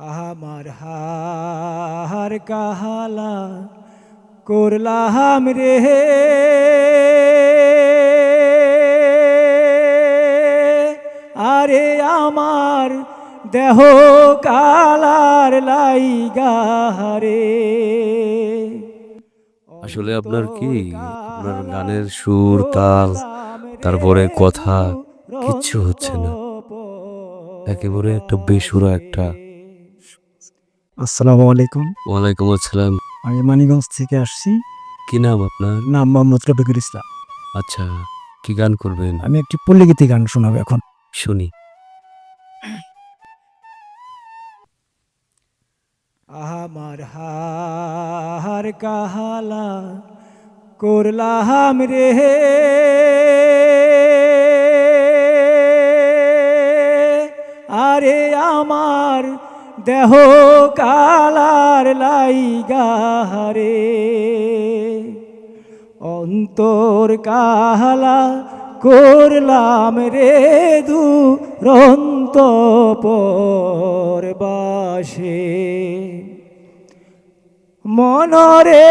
আমার হার কাহালা করলাম রে। আরে আমার দেহ কালার লাইগারে আসলে আপনার কি? আপনার গানের সুর তাল তারপরে কথা কিচ্ছু হচ্ছে না। একেবারে একটা বেসুরা একটা আসসালামু আলাইকুম। ওয়ালাইকুম আসসালাম। আমি মানিগঞ্জ থেকে আসছি। কি নাম আপনার? নাম মোহাম্মদ রফিকুল ইসলাম। আচ্ছা কি গান করবেন? আমি একটি পল্লীগীতি গান শোনাবো এখন। শুনি। আমার হার কাহালা করলাম রে। আরে আমার দেহ কালার লাইগারে অন্তর কাহালা করলাম রে দু রন্ত বাসে। মনরে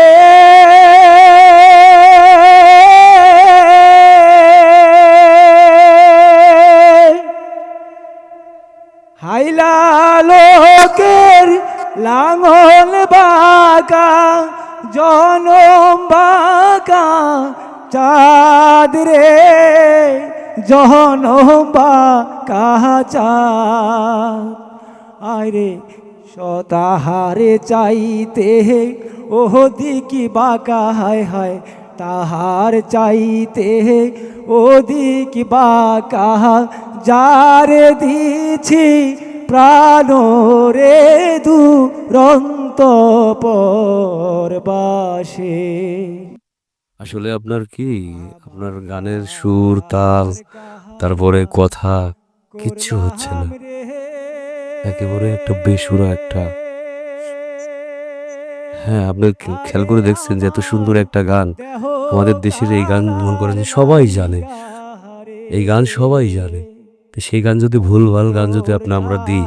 হাইলা লোকের লাঙল বাঁকা, জনম বাঁকা, চাঁদ রে, জনম বাঁকা, চাঁদ। আরে সতাহারে চাইতে ওহ দিকি বাঁকা, হায় হায়। তাহার চাইতে ও দিকি বাঁকা, যারে দিছি প্রাণ রে দুরন্ত পরবাসে। আসলে আপনার কি? আপনার গানের সুর, তাল, তারপরে কথা কিচ্ছু হচ্ছে না। একেবারে একটা বেসুরা একটা। হ্যাঁ আপনি খেয়াল করে দেখছেন যে এত সুন্দর একটা গান আমাদের দেশের এই গান মনে করেন সবাই জানে। এই গান সবাই জানে। তো সেই গান যদি ভুলভাল গান যদি আপনি আমরা দিই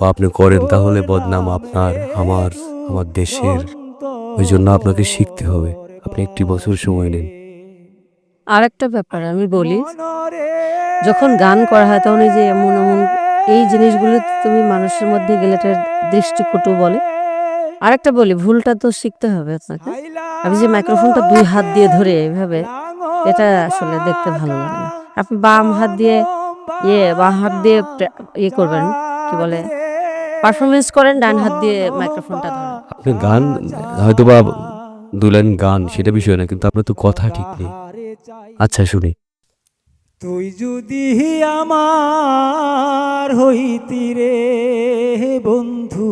বা আপনি করেন, তাহলে বদনাম আপনার, আমার আমার দেশের। ওই জন্য আপনাকে শিখতে হবে। আপনি একটি বছর সময় নিন। আর একটা ব্যাপার আমি বলি, যখন গান করা হয়, তখন এই যে এমন এমন এই জিনিসগুলো তুমি মানুষের মধ্যে গেলে এটা দৃষ্টিকটু বলে। আরেকটা বলি, ভুলটা তো শিখতে হবে আপনাকে। আমি যে মাইক্রোফোনটা দুই হাত দিয়ে ধরে এইভাবে এটা আসলে দেখতে ভালো লাগে না। আপনি বাম হাত দিয়ে ইয়ে বা হাত দিয়ে ইয়ে করবেন কি বলে পারফরমেন্স করেন ডান হাত দিয়ে মাইক্রোফোনটা ধরেন। আপনি গান হয়তো বা দু লাইন গান সেটা বিষয় না কিন্তু আপনার তো কথা ঠিক নেই। আচ্ছা শুনি। তুই যদি আমার হইতি রে বন্ধু।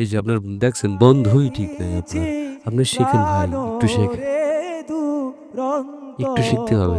এই যে আপনার দেখছেন বন্ধুই ঠিক নেই আপনার। আপনি শেখেন ভাই একটু শেখেন। একটু শিখতে হবে।